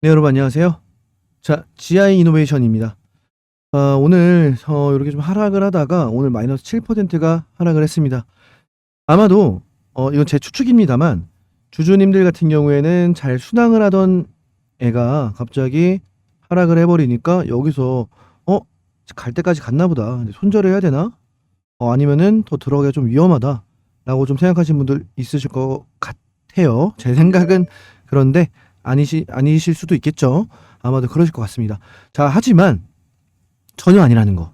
네, 여러분 안녕하세요. 자, GI 이노베이션입니다. 아, 오늘 어, 이렇게 좀 하락을 하다가 오늘 마이너스 7%가 하락을 했습니다. 아마도 어, 이건 제 추측입니다만 주주님들 같은 경우에는 잘 순항을 하던 애가 갑자기 하락을 해버리니까 여기서 어? 갈 때까지 갔나 보다. 손절을 해야 되나? 어, 아니면은 더 들어가기가 좀 위험하다라고 좀 생각하시는 분들 있으실 것 같아요. 제 생각은 그런데 아니시 아니실 수도 있겠죠. 아마도 그러실 것 같습니다. 자, 하지만 전혀 아니라는 거.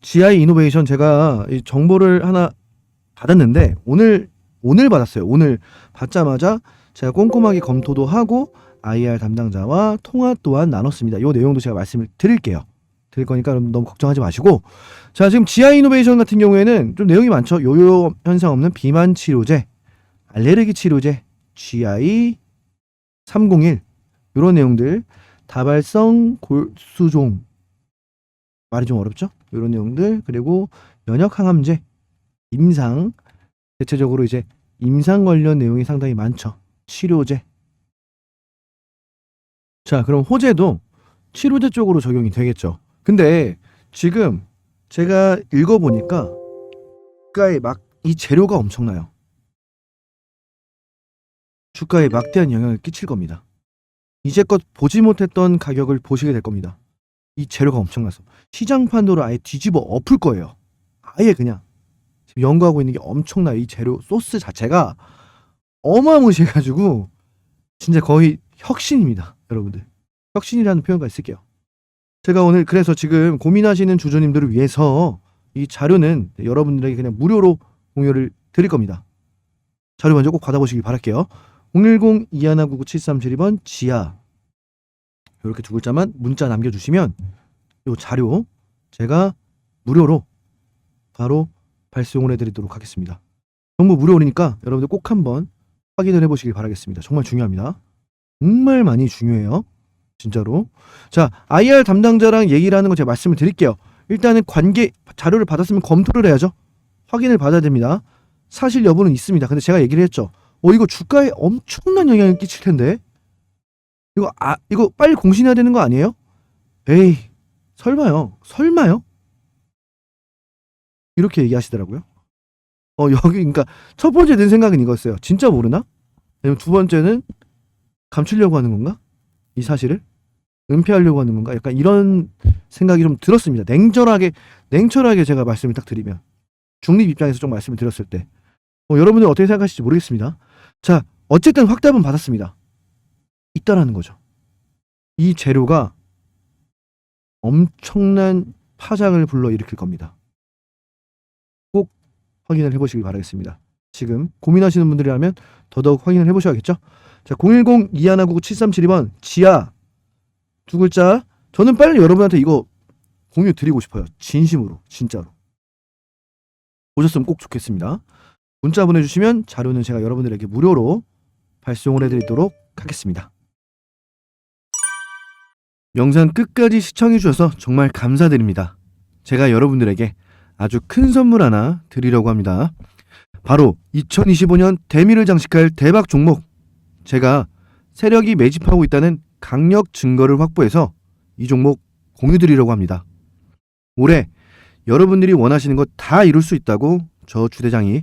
GI 이노베이션 제가 이 정보를 하나 받았는데 오늘 오늘 받았어요. 오늘 받자마자 제가 꼼꼼하게 검토도 하고 IR 담당자와 통화 또한 나눴습니다. 이 내용도 제가 말씀을 드릴게요. 드릴 거니까 너무 걱정하지 마시고 자 지금 GI 이노베이션 같은 경우에는 좀 내용이 많죠. 요요 현상 없는 비만 치료제, 알레르기 치료제, GI 301 이런 내용들 다발성 골수종 말이 좀 어렵죠? 이런 내용들 그리고 면역 항암제 임상 대체적으로 이제 임상 관련 내용이 상당히 많죠. 치료제 자 그럼 호재도 치료제 쪽으로 적용이 되겠죠. 근데 지금 제가 읽어보니까 주가에 막 이 재료가 엄청나요. 주가에 막대한 영향을 끼칠 겁니다. 이제껏 보지 못했던 가격을 보시게 될 겁니다. 이 재료가 엄청나서 시장 판도를 아예 뒤집어 엎을 거예요. 아예 그냥 지금 연구하고 있는 게 엄청나 이 재료 소스 자체가 어마무시해가지고 진짜 거의 혁신입니다, 여러분들. 혁신이라는 표현가 쓸게요. 제가 오늘 그래서 지금 고민하시는 주주님들을 위해서 이 자료는 여러분들에게 그냥 무료로 공유를 드릴 겁니다. 자료 먼저 꼭 받아보시길 바랄게요. 010-2199-7372번 지하 이렇게 두 글자만 문자 남겨주시면 이 자료 제가 무료로 바로 발송을 해드리도록 하겠습니다. 정보 무료니까 여러분들 꼭 한번 확인을 해보시길 바라겠습니다. 정말 중요합니다. 정말 많이 중요해요. 진짜로. 자, IR 담당자랑 얘기를 하는 거 제가 말씀을 드릴게요. 일단은 관계 자료를 받았으면 검토를 해야죠. 확인을 받아야 됩니다. 사실 여부는 있습니다. 근데 제가 얘기를 했죠. 어 이거 주가에 엄청난 영향을 끼칠 텐데 이거 아 이거 빨리 공신해야 되는 거 아니에요? 에이 설마요 설마요 이렇게 얘기하시더라고요. 어 여기 그러니까 첫 번째 든 생각은 이거였어요. 진짜 모르나? 아니면 두 번째는 감추려고 하는 건가? 이 사실을 은폐하려고 하는 건가? 약간 이런 생각이 좀 들었습니다. 냉철하게 냉철하게 제가 말씀을 딱 드리면 중립 입장에서 좀 말씀을 드렸을 때 어, 여러분들 어떻게 생각하실지 모르겠습니다. 자, 어쨌든 확답은 받았습니다. 있다라는 거죠. 이 재료가 엄청난 파장을 불러일으킬 겁니다. 꼭 확인을 해보시길 바라겠습니다. 지금 고민하시는 분들이라면 더더욱 확인을 해보셔야겠죠? 자, 010-2199-7372번 지하 두 글자. 저는 빨리 여러분한테 이거 공유 드리고 싶어요. 진심으로, 진짜로. 오셨으면 꼭 좋겠습니다. 문자 보내주시면 자료는 제가 여러분들에게 무료로 발송을 해드리도록 하겠습니다. 영상 끝까지 시청해주셔서 정말 감사드립니다. 제가 여러분들에게 아주 큰 선물 하나 드리려고 합니다. 바로 2025년 대미를 장식할 대박 종목. 제가 세력이 매집하고 있다는 강력 증거를 확보해서 이 종목 공유 드리려고 합니다. 올해 여러분들이 원하시는 것 다 이룰 수 있다고 저 주대장이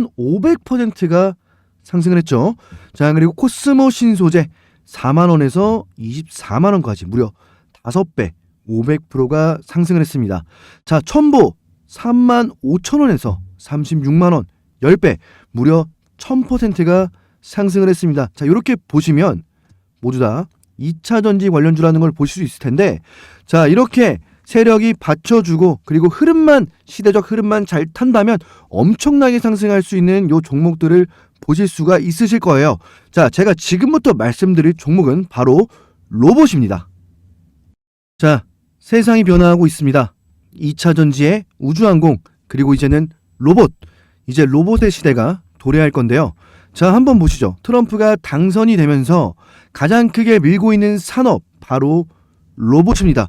1,500%가 상승을 했죠. 자, 그리고 코스모 신소재 4만 원에서 24만 원까지 무려 5배 500%가 상승을 했습니다. 자, 첨보 3만 5천 원에서 36만 원 10배 무려 1000%가 상승을 했습니다. 자, 이렇게 보시면 모두 다 2차 전지 관련주라는 걸 보실 수 있을 텐데 자, 이렇게 세력이 받쳐주고 그리고 흐름만 시대적 흐름만 잘 탄다면 엄청나게 상승할 수 있는 요 종목들을 보실 수가 있으실 거예요. 자, 제가 지금부터 말씀드릴 종목은 바로 로봇입니다. 자, 세상이 변화하고 있습니다. 2차 전지의 우주항공, 그리고 이제는 로봇. 이제 로봇의 시대가 도래할 건데요. 자, 한번 보시죠. 트럼프가 당선이 되면서 가장 크게 밀고 있는 산업, 바로 로봇입니다.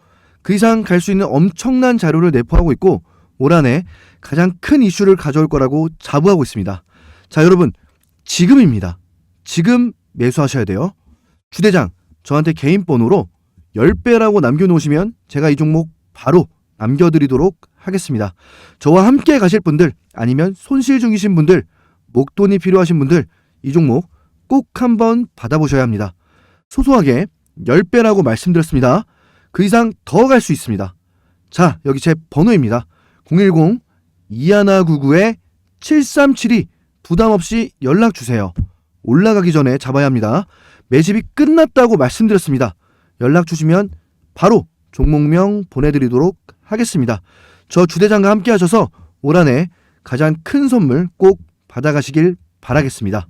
그 이상 갈 수 있는 엄청난 자료를 내포하고 있고 올 한해 가장 큰 이슈를 가져올 거라고 자부하고 있습니다. 자 여러분 지금입니다. 지금 매수하셔야 돼요. 주대장, 저한테 개인 번호로 10배라고 남겨놓으시면 제가 이 종목 바로 남겨드리도록 하겠습니다. 저와 함께 가실 분들, 아니면 손실 중이신 분들, 목돈이 필요하신 분들, 이 종목 꼭 한번 받아보셔야 합니다. 소소하게 10배라고 말씀드렸습니다. 그 이상 더 갈 수 있습니다. 자, 여기 제 번호입니다. 010-2199-7372 부담 없이 연락 주세요. 올라가기 전에 잡아야 합니다. 매집이 끝났다고 말씀드렸습니다. 연락 주시면 바로 종목명 보내드리도록 하겠습니다. 저 주대장과 함께 하셔서 올 한 해 가장 큰 선물 꼭 받아가시길 바라겠습니다.